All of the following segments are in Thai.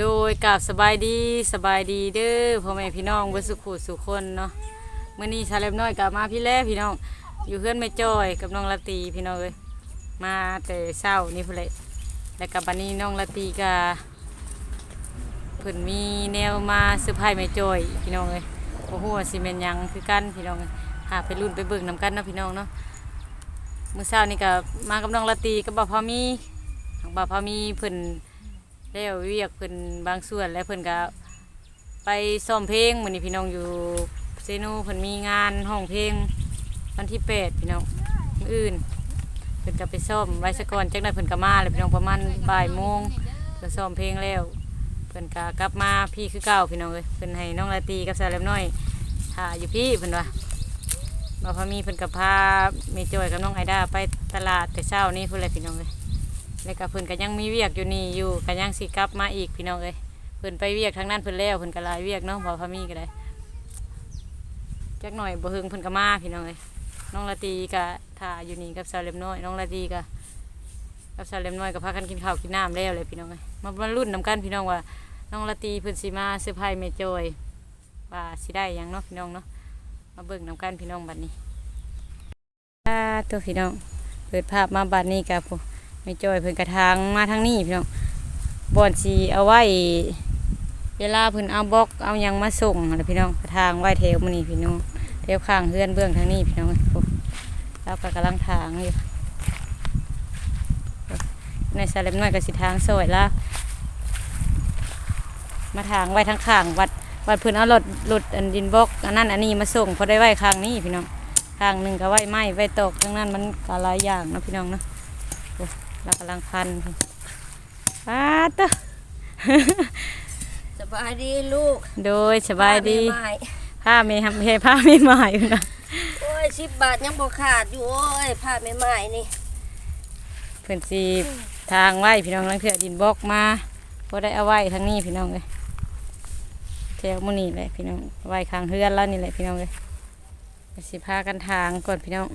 โดยกับสบายดีสบายดีเด้อพ่อแม่พี่น้องเบสุขุสุขคนเนาะเมื้อนี้ชาเล็บน้อยกลับมาพี่แล้พี่น้อง อยู่เพื่อนแม่จ้อยกับน้องละตีพี่น้องเอ้ยมาแต่เช้านี่พุ่นแหละแล้วกับบัดนี้น้องละตีก็เพิ่นมีแนวมาเซอร์ไพรส์แม่จ้อยพี่น้องเอ้ยบ่ฮู้ว่าสิแม่นยังคือกันพี่น้องเอ้ยหาไปรุ่นไปเบิ่งนํกันเนาะพี่น้องเนาะเมื้อเช้านี่ก็มากับน้องละตีกับบ่าวพามีทางบ่าวพามีเพิ่น แล้วเรียกเพิ่นบางส่วนแล้วเพิ่นก็ไปซ้อมเพลงมื้อนี้พี่น้องอยู่เซโนเพิ่นมีงานห้องเพลงวันที่8พี่น้องอื่นเพิ่นก็ไปซ้อมไว้ซะก่อนจักหน่อยเพิ่นก็มาแล้วพี่น้องประมาณบ่ายโมงเพิ่นซ้อมเพลงแล้วเพิ่นก็กลับมาพี่คือเก่าพี่น้องเอ้ยเพิ่นให้น้องลาตีกับสาวเล็บน้อยถ่าอยู่พี่เพิ่นว่าบ่าพามีเพิ่นก็พาเมจอยกับน้องไอดาไปตลาดแต่เช้านี้พุ่นแหละพี่น้องเอ้ย แล้วก็เพิ่นก็ยังมีเวียกอยู่นี่อยู่ก็ยังสิกลับมาอีกพี่น้องเอ้ยเพิ่นไปเวียกทางนั้นเพิ่นแล้วเพิ่นก็หลายเวียกเนาะบ่พามีก็ได้จักหน่อยบ่เฮิงเพิ่นก็มาพี่น้องเอ้ยน้องละตีก็ถ่าอยู่นี่กับสาวเล็มน้อย น้องละตีก็กับสาวเล็มน้อยก็พากันกินข้าวกินน้ำแล้วเลยพี่น้องเอ้ยมามารุ่นนํกันพี่น้องว่า น้องละตีเพิ่นสิมาเซอร์ไพรส์แม่จอยว่าสิได้หยังเนาะพี่น้องเนาะมาเบิ่งนํกันพี่น้องบัดนี้อ่าตัวพี่น้องเปิดภาพมาบัดนี้กับ ไม่จอยเพิ่นกระทางมาทางนี้พี่น้องบอนสีเอาไว้ เวลาเพิ่นเอาบล็อกเอายังมาส่งนะพี่น้องกระทางไว้แถวมื้อนี้พี่น้องแถวข้างเฮือนเบื้องทางนี้พี่น้องแล้วก็กำลังทางอยู่ในสลับน้อยก็สิทางซอยละมาทางไว้ทางข้างวัดวัดพิ่นเอารถรถอันดินบล็อกอันนั้นอันนี้มาส่งพอได้ไว้ข้างนี้พี่น้องข้างหนึ่งก็ไว้ไม้ไว้ตกทั้งนั้นมันก็หลายอย่างนะพี่น้องเนาะ เรากำลังพันป้าตะสบายดีลูก โดยสบายดีผ้าแม่ไม้ผ้าเมย์เมผ้าไม่หมายอยู่นะโอ้ยสิบบาทยังบ่ขาดอยู่โอ้ยผ้าแม่ไม้นี่เพื่อนสีทางไว้พี่น้องลังเถื่อดินบล็อกมาพอได้เอาไว้ทางนี้พี่น้องเลยแถวหมุนี่แหละพี่น้องไว้ข้างเฮือนแล้วนี่แหละพี่น้องเลยก็สิพากันทางก่อนพี่น้อง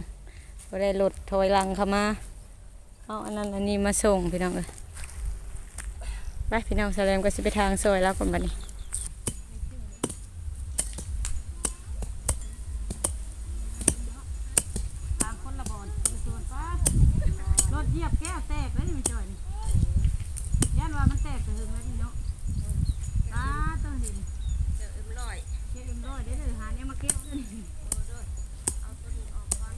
พอได้รถถอยหลังเข้ามา เอาอันนั้นอันนี้มาส่งพี่น้องเลยไปพี่น้องแสดงก็จะไปทางซอยแล้วก่อนบัดนี้ ทางคนละบอลส่วนป้ารถเหยียบแก้วแตกเลยนี่ไม่จ่อยนี่ยันว่ามันแตกไปถึงแล้วนี่เนาะตาต้นดิน เดี๋ยวเอ็มร้อย เก็บเอ็มร้อยได้เลยหาเนี่ยมาเก็บเลยนี่ เอาตัวนี้ออกก่อน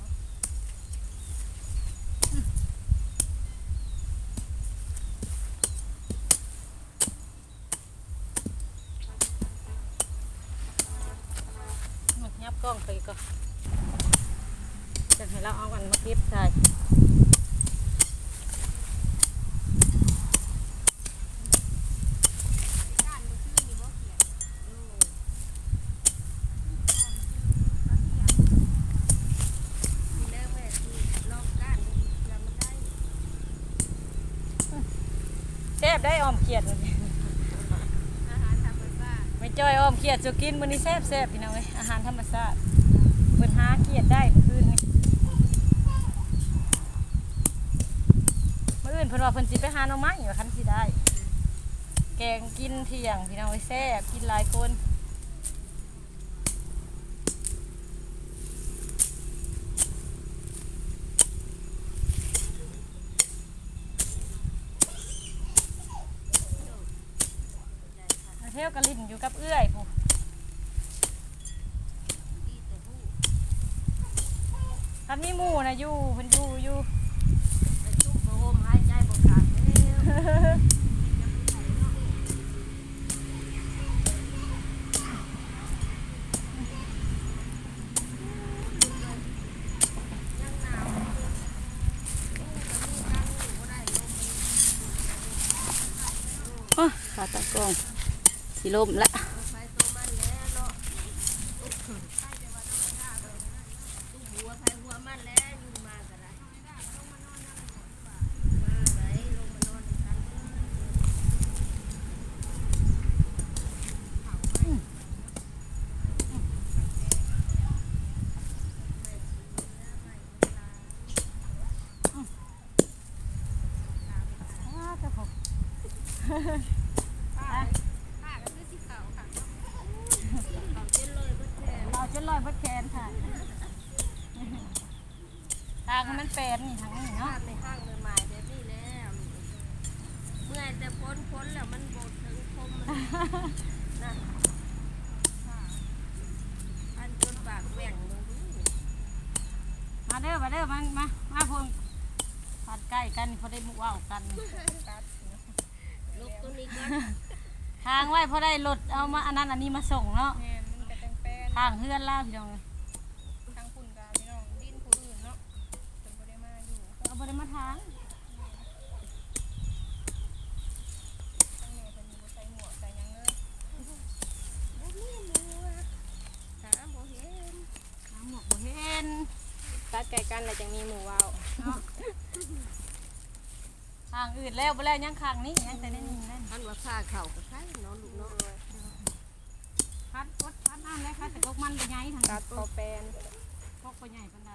ยับกล้องไปก่อนจะให้เราเอากันมาเก็บใส่ มีแล้วแม่ที่ลองก้านดูเผื่อมันได้ แซ่บได้ออมเขียดอาหารธรรมชาติไม่จ้อยออมเขียดจะกินมื้อนี้แซ่บแซ่บพี่น้องเอ้ยอาหารธรรมชาติเปิดหาเขียดได้เมื่อคืนนี้มื้ออื่นเพิ่นว่าเพิ่นสิไปหาหน่อไม้อยู่คันสิได้ แกงกินเที่ยงพี่น้องเอ้ยแซ่บกินหลายคนเที่ยวกะลินอยู่กับเอื้อยผู้ ดีแต่ผู้ คันมีหมู่ นะอยู่เพิ่นอยู่อยู่แต่ชุ่มโฮมหายใจบ่ขาดแล้วโอ้ขาตะกองสิล่มละ ไปตัวมันแล้วเนาะหัวไปหัวมันแล้วอยู่มาก็ได้มาไหนลงมานอนกัน อ้าเจ้าของ ป้า ผ้าก็คือสีขาวค่ะเขาเจ็ดเลยเบิดแทน เราจะลอยบัดแคนค่ะทางมันเป็นนี่ทางนี้ ผ้า เนาะ ในห้างใหม่ๆแบบนี้แล้วเมื่อย แต่พ้นพ้นแล้วมันโบดถึงคมมันนะอันจนปากแหว่งมึงดูมาเด้อมาเด้อมามามาพงผัดใกล้กันพอได้มุกว่าวกันลูกตัวนี้ก็ทางไว้พอได้รถเอามาอันนั้นอันนี้มาส่งเนาะแม่นมันก็จังแป้นทางเฮือนล่าพี่น้องเลยทั้งคุณกับพี่น้องดินผู้อื่นเนาะจนบ่ได้มาอยู่เอาไปได้มาทาง ทั้งแม่เพิ่นบ่ใส่หมวกใส่หยังเลย บ่มีหมูอะหาบ่เห็น ทางหมวกบ่เห็น ตัดไก่กันแล้วจังมีหมู่ว้าวเนาะทางอื่นแล้วบ่แล้วยังข้างนี้ยังแต่ได้นี่นั่นอันว่าผ้าเข่าก็ใช่เนาะลูกเนาะพัดรถพัดน้ำแล้วค่ะแต่พวกมันเป็นไงทางตัดพอแปลนพวกคนใหญ่ปันได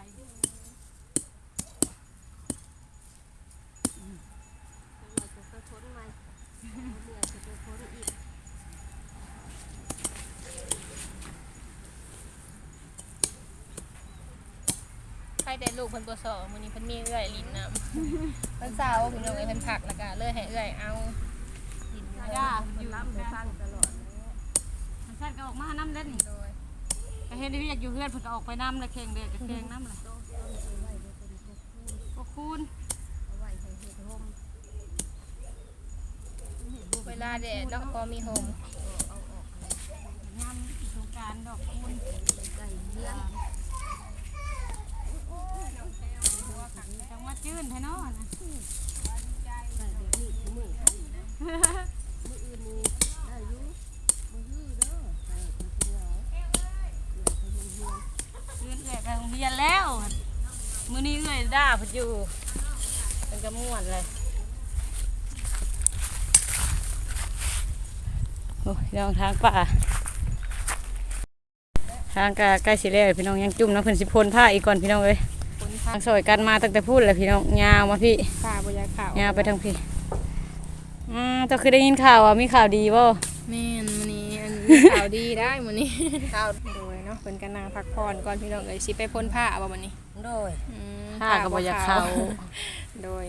เราจะไปพ้นไหมเมื่อยจะไปพ้นอีก ใครได้ลูกเพิ่นบ่สอมื้อนี้เพิ่นมีเอื้อยลิ้นน้ำเพิ่นสาวพี่น้องเอ้ยเพิ่นผักแล้วก็เลยให้เอื้อยเอาดินจ้ามัอนยู่ล้ำไปฟังตลอดเลยมันชัดก็ออกมาน้ำเล่นนี่โดยก็เห็นที่อยากอยู่เพื่อนเพิ่นก็ออกไปน้ำเลยแข่งเด็กก็แข่งน้ำเลยโตต้นเอาไว้เดี๋ยวเป็นพวกคูณพวกคุณเอาไว้ให้เห็ดหอมเวลาแดดเนาะพอมีโฮมเอาออกเลยยำสงกรารดอกคุณไก่เลี้ยง จังวัดจื้นไทยเนาะนะไก่แบบนี้คือมือเขาอยู่นะมืออื่นนี่ได้อยู่มือเด้อไก่มันเยวไปเฮียนเอื้อเอื้อยไปโรงเรียนแล้ว มื้อนี้เอื้อยด่าเพิ่นอยู่เป็นกระม่วนเลยโอ้ยลองทางป่าทางกะใกล้สิแล้วพี่น้องยังจุ่มน้ำเพิ่นสิพนผ้าอีกก่อนพี่น้องเอ้ย คนผัทากงซอยกันมาตั้งแต่พูดเลยพี่น้องยาวมาพี่ผ้าบ่อยากขาวยาวไปทางพี่อืมเจ้าคือได้ยินข่าวว่ามีข่าวดีบ่ แม่นมื้อนี้อันมีข่าวดีได้มื้อนี้ข้าวโดยเนาะเพิ่นก็นั่งพักผ่อนก่อนพี่น้องเอ้ยสิไปพ่นผ้าบ่มื้อนี้โดย อืมผ้าก็บ่อยากเข้า โดย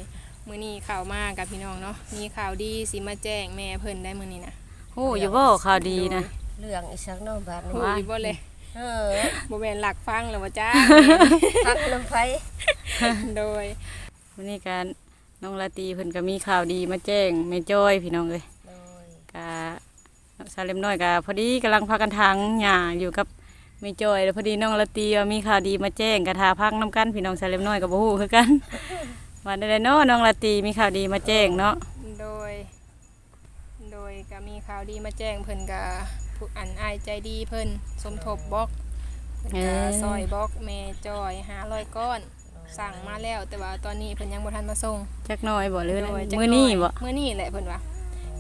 มื้อนี้ข่าวมากับพี่น้องเนาะมีข่าวดีสิมาแจ้งแม่เพิ่นได้มื้อนี้นะโอ้อยู่บ่ข่าวดีนะ เรื่องอีสักเน้องบาทฮู้นี่อยู่บ่เลย เออบ่แม่นหลักฟังแล้วว่าจ้าพักน้ำไฟโดยวันนี้การน้องลาตรีเพิ่นก็มีข่าวดีมาแจ้งแม่จ้อยพี่น้องเอ้ยโดยกะซาเลมน้อยกะพอดีกำลังพากันทางหญ้าอยู่กับแม่จ้อยแล้วพอดีน้องลาตรีว่ามีข่าวดีมาแจ้งกะทาพักน้ำกันพี่น้องซาเลมน้อยก็บ่ฮู้คือกันว่าได้เนาะน้องลาตรีมีข่าวดีมาแจ้งเนาะโดย โดยก็มีข่าวดีมาแจ้งเพิ่นก็ ผู้อันอายใจดีเพิ่นสมทบบล็อกเพิ่นก็ซอยบล็อกแม่จอย500ก้อน สั่งมาแล้วแต่ว่าตอนนี้เพิ่นยังบ่ทันมาส่งจักหน้อยบ่หรือโดยจักมื้อนี้หบ่มื้อนี้แหละเพิ่นว่า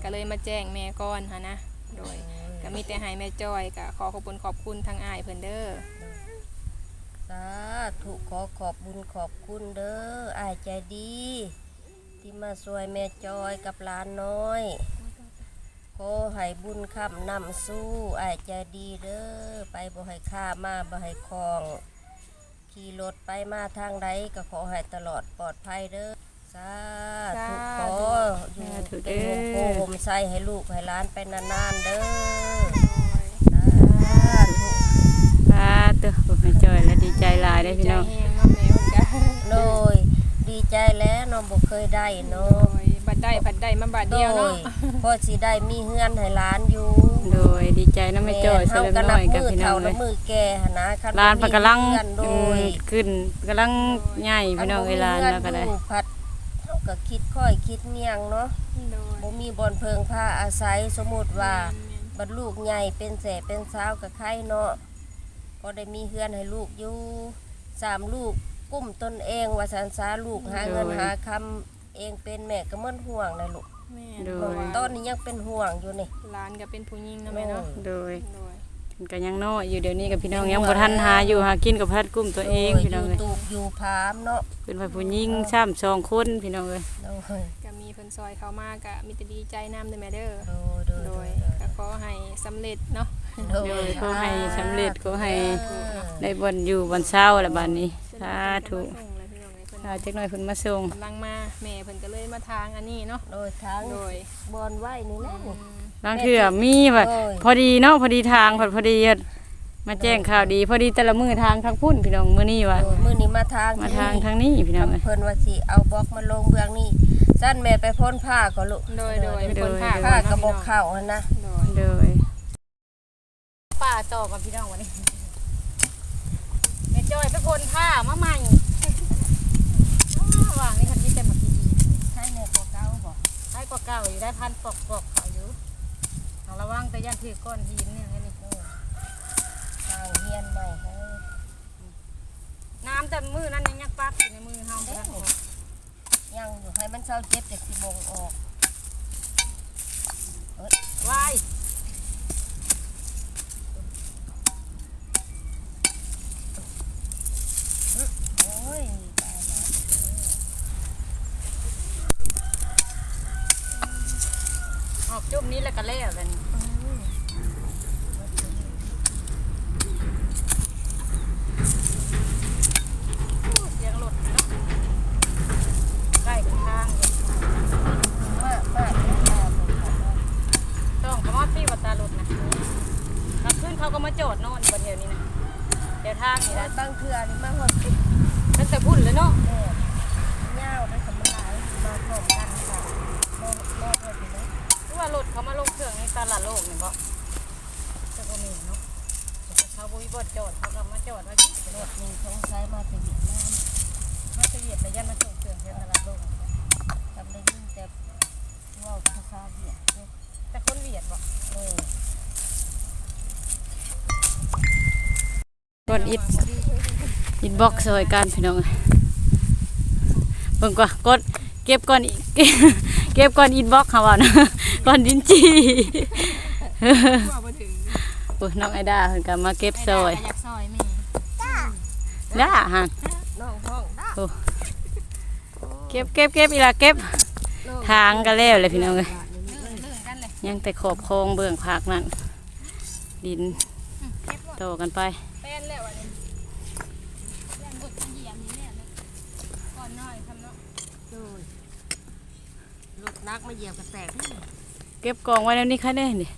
ก็เลยมาแจ้งแม่ก่อนหันนะโดยก็มีแต่ให้แม่จอยก็ขอขอบคุณขอบคุณทางอ้ายเพิ่นเด้อสาธุขอขอบบุญขอบคุณเด้ออายใจดี ที่มาช่วยแม่จอยกับหลานน้อย ขอให้บุญคำนำสู้อายใจดีเด้อไปบ่ให้ข้ามาบ่ให้คลอง ขี่รถไปมาทางใดก็ขอให้ตลอดปลอดภัยเด้อสาธุขออยู่เป็นโฮมโพโฮมใส่ให้ลูกให้หล้านไปนานๆเด้อสาธุป้าเด้อแม่จ้อยแล้วดีใจหลายได้อพี่น้องใจแฮงเนาะแม่เพิ่นก็โดยดีใจแล้วน้องบ่เคยได้เนาโดะยบัด ได้บัดได้มาบัดโดเดียวเนาะยพอสิได้มีเฮือนให้หลานอยู่ โดยดีใจนะแม่จ้อยซาเฮาเลมก็น้นัอบยกับมือพี่น้อเฒ่างเลและยมือแก่หั่นนะคันร้านเพันกำลังมีเฮือนโดอืยมขึ้นกำลังใหญ่พี่น้องเวลานแล้วก็ได้บ่มีเฮือนอยู่พัดเฮาก็คิดค่อยคิดเนียงเนาะโดยบ่มีบ่อนเพิงผ้าอาศัยสมมุติว่าบัดลูกใหญ่เป็นแสเป็นสาวก็ไข่เนาะก็ได้มีเฮือนให้ลูกอยู่สามลูกกุ้มตนเองว่าสันสาลูกหาเงินโดยหาคำ เองเป็นแม่ก็มันห่วงเลยลูกแม่โดยเพราะว่าตอนนี้ยังเป็นห่วงอยู่นี่หลานก็เป็นผู้หญิงเนาะแม่เนาะโดยโดยถึงกันยังน้อยอยู่เดี๋ยวนี้กับพี่น้องยังบ่ทันหาอยู่หากินกับพัดกุ้มตัวเองโดยพี่น้องอเลยยู่ตูบอยู่พามเนาะเป็นฝ่ายผู้หญิงซ้ำสองคนพี่น้องเลยโดยก็มีเพิ่นซอยเข้ามาก็มีแต่ดีใจนำเด้อแม่เด้อโดยโดยโดโดยยก็ขอให้สำเร็จเนาะโดโดยยขอให้สำเร็จขอให้เออได้บนอยู่บนเช้าละบัดนี้สาธุ ส่งเลยพี่น้ องเอ้ยเพิ่นถ้าจักหน่อยเพิ่นมาส่งกำลังมาแม่เพิ่นก็เลยมาทางอันนี้เนาะโดยทางโดยบอนไหวนี่แหละนี่บางเทื่อมีแบบโอ้ย พอดีเนาะพอดีทางพอพอดีมาแจ้งข่าวดี พอดีแต่ละมือทางทางพุ่นพี่น้องมื้อนี้ว่าโดยมื้อนี้มาทางมาทางทางนี้พี่น้องเอ้ยเพิ่นว่าสิเอาบล็อกมาลงเบื้องนี้สั้นแม่ไปพ่นผ้าก็ลูกโดยโดยเป็นคนผ่าผ้ากระบอกเข้าหั่นนะโดยโดยป้าต่อกับพี่น้องวันนี้แม่จอยไปพ่นผ้ามาใหม่อ้า วว่างนี่คันนี้แต่หมดดีใช่แม่ตัวเก่าบ่ๆให้กว่าเก่าอยู่ได้พันปอกปอกเขาอยู่เอาระวังแต่ยันถือก้อนหินเนี่ยนี่เออทางเฮียนใหม่ให้น้ำแต่มือนั้นยังยักปักอยู่ในมือเฮาเด้บ่ทันออกยังอยู่ให้มันเศร้าเจ็บแต่สิบงออกวาย โอ้ยตายแล้ว ออกจุ่มนี้แล้วก็แล้วแล้วนี่เสียงรถเนาะใกล้ถึงทางเลย มากมากมากเลยค่ะ ต้องคำว่าพี่วัดตารถนะกลางคืนเขาก็มาจอดนอนบนแถวนี้นะเดี๋ยวทางนี่แล้นะวบางเทื่อนี่มาหดติดตั้งแต่พุ่นเลยเนาะแม่เงาวได้สำลายมาพร้อมกันค่ะมองมองเลยทีนะหรือว่ารถเขามาลงเครื่องในตลาดโลกนี่บ่จะก็มีเนาะแต่เขาบุยบดจอดเขาก็มาจอดไว้ที่รถนี่สงสัยมาจากเวียดนาม มาจะเหยียบแต่ยันมาส่งเครื่องที่ตลาดโลก จำได้ยินแต่เว่าภาษาเวียดเนี่ย แต่คนเวียดบ่ เออ ก้อนอิดอิดบล็อกซอยกันพี่น้องเบิ่งกว่ากดเก็บก้อนอิฐเก็บก้อนอิดบล็อกเขาว่านะก้อนดินจีว่าบ่ถึงโอ้ยน้องไอดาเพิ่นก็มาเก็บซอยอยากซอยแม่ด้าหันน้องห้องด้าเก็บเก็บเก็บอีหลาเก็บทางก็แล้วเลยพี่น้องเอ้ยเลื่อนเลื่อนกันเลยยังแต่ขอบคลองเบื้องภาคนั่นดินเก็บหมดโตกันไป เป็นแล้วอันนี้แรงกดเหยียบนี่เนี่ยเลยก่อนหน่อยทำเนาะ โดยรถ นักมาเหยียบกระแตกนี่เก็บกองไว้แล้วนี่ค่ะเด้นี่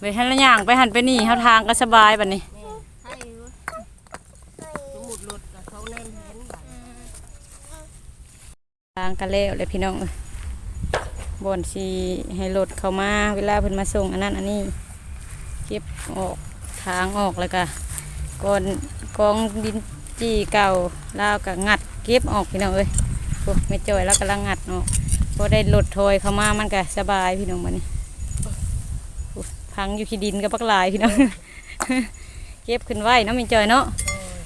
ไปหันละย่างไปหันไปนี่เฮาทางก็สบายบัดนี้แม่ให้รถสมุดรถกับเขาแน่นเห็นบัดทางกันแล้วเลยพี่น้องเอ้ยบ่อนสิให้รถเข้ามาเวลาเพิ่นมาส่งอันนั้นอันนี้เก็บออกทางออกแล้วก็ก่อนกองดินจีเก่าแล้วก็งัดเก็บออกพี่น้องเอ้ยโอ้ไม่จ่อยแล้วกำลังงัดออก พอได้รถถอยเข้ามามันก็สบายพี่น้องบัดนี้โอ้พังอยู่ขี้ดินกับปักหลายพี่น้องเก็บขึ้นไว้เนาะไม่จ่อยเนาะโดย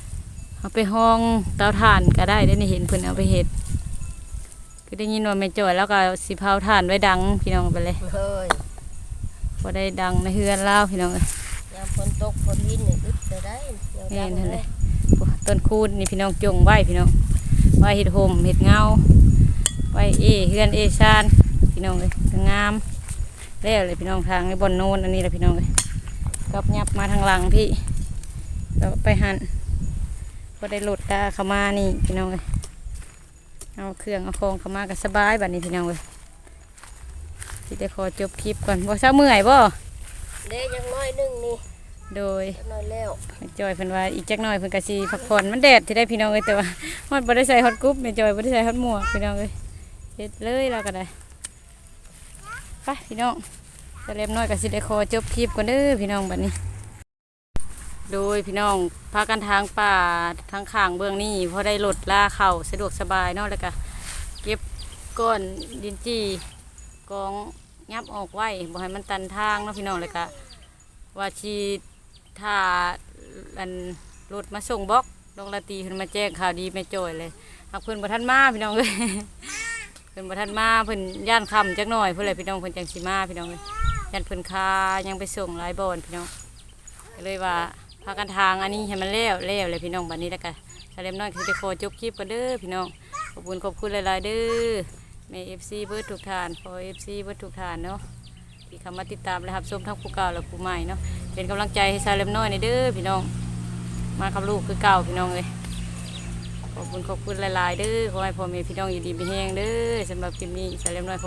เอาไปห้องเตาถ่านก็ได้ได้เห็นเพิ่นเอาไปเห็ดคือได้ยินว่าไม่จ่อยแล้วก็สิเผาถ่านไว้ดังพี่น้องไปเลยเฮ้ยพอได้ดังในเฮือนเล่าวพี่น้องเอ้ยยามฝนตกฝนลิ้นเนี่ยอึดจะได้เดี๋ยวแม่ดันงหั่นเลเลยยโอ้ต้นคูนนี่พี่น้องจงไว้พี่น้องไว้เห็ดโฮมเห็ดเงา ไว้เอเฮือนเอซานพี่น้องเลยก็งามแล้วเลยพี่น้องทางในบอนโนนอันนี้แหละพี่น้องเลยกับยับมาทางหลังพี่แล้วไปหันพอได้หลุดตาเข้ามานี่พี่น้องเลยเอาเครื่องเอาของเข้ามาก็สบายบัดนี้พี่น้องเลยที่ได้ขอจบคลิปก่อนบ่เช้าเมื่อยบ่เด้ยังน้อยหนึงนี่โดยยังน้อยแล้วแม่จอยเพิ่นว่าอีกจักหน่อยเพิ่นก็สิพักผ่อนมันแดดที่ได้พี่น้องเอ้ยแต่ว่าฮอดบ่ได้ใส่ฮอตกรุ๊ปแม่จอยบ่ได้ใส่ฮอตหมวกพี่น้องเอ้ย เฮ็ดเลยเราก็ได้ไปพี่น้องแต่เล็มน้อยก็สิได้ขอจบคลิปก่อนเด้อพี่น้องบัดนี้ โดยพี่น้องพากันทางป่าทางข้างเบื้องนี้พอได้รถล่าเข้าสะดวกสบายเนาะแล้วก็เก็บก้อนดินจีกองยับออกไว้บ่ให้มันตันทางเนาะพี่น้องแล้วก็ว่าชีถ้าอันรถมาส่งบล็อกดองละตีเพิ่นมาแจ้งข่าวดีแม่จอยเลยหากเพิ่นบ่ทันมาพี่น้องเอ้ย พิ่นบ่ทันมาเพิ่นย่านคำจักหน่อยเพื่อนเลยพี่น้องเพิ่นจังสีมาพี่น้องเลยย่านเพิ่นคายังไปส่งไราบอนพี่น้องเลยว่าพากันทางอันนี้ให้มันเล้วเล้วเลยพี่น้องบัดนี้แล้วกันถ้าเล่มน้อยคือจะขอจบคลิปกันเด้อพี่น้องขอบคุณขอบคุณหลายๆเด้อแม่เอฟซีเบิร์ดทุกทานพอเอฟซีเบิร์ดทุกทานเนาะที่เข้ามาติดตามและรับชมทั้งผู้เก่าและผู้ใหม่เนาะเป็นกำลังใจให้ซาเล่มน้อยในเด้อพี่น้องมากับลูกคือเก่าพี่น้องเลย ขอบคุณขอบคุณหลาย ๆ เด้อขอให้พ่อแม่พี่น้องอยู่ดีมีแห้งเด้อสำหรับคลิปนี้อิสาเล็มน้อย